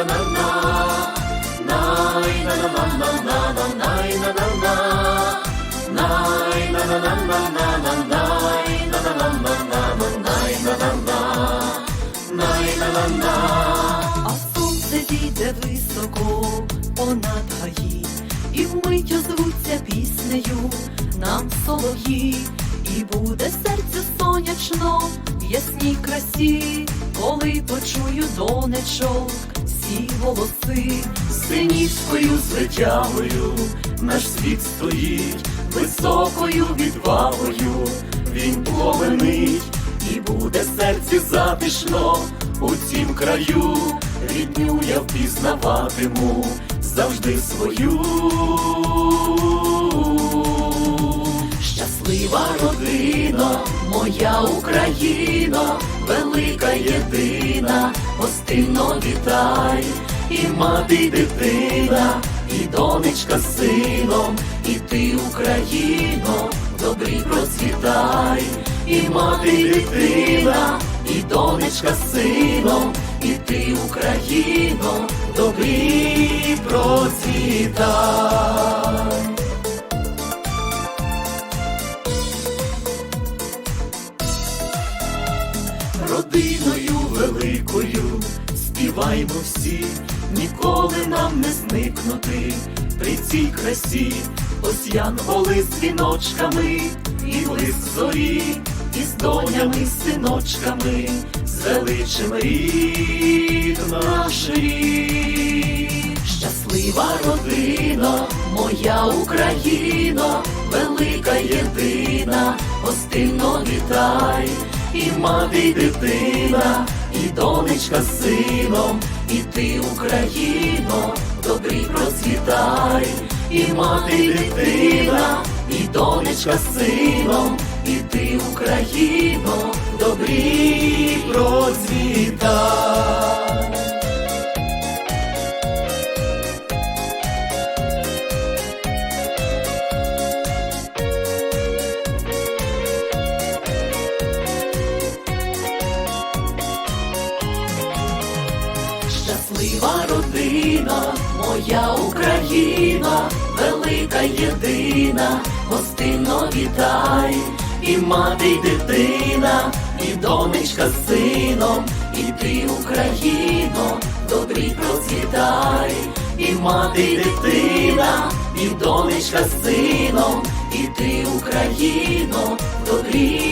А сонце зійде високо понад гаї, і вмить озвуться піснею нам солов'ї, і буде серцю сонячно в ясній красі, коли почую донечок всі голоси, Синівською звитягою. Наш світ стоїть, високою відвагою. Він пломенить, і буде серці затишно. У цім краю, рідню я впізнаватиму завжди свою. Щаслива родина, моя Україна, велика єдина, гостинно вітай, і мати, і дитина, і донечка з сином, і ти, Україно, в добрі процвітай, і мати, дитина, і донечка з сином, і ти, Україно, в добрі процвітай. Родиною великою співаймо всі, ніколи нам не зникнути при цій красі, ось янголи з віночками, і лист зорі, і з донями, синочками, звеличим рід наш рід. Щаслива родина, моя Україна, велика єдина, гостинно вітай, і мати, і дитина, і донечка з сином, і ти, Україно, добрі процвітай, і мати, дитина, і донечка з сином, і ти, Україно, добрі процвітай. Щаслива родина, моя Україна, велика єдина, гостинно вітай, і мати, і дитина, і донечка з сином, і ти, Україно, добрі процвітай, і мати, і дитина, і донечка з сином, і ти, Україно, добрі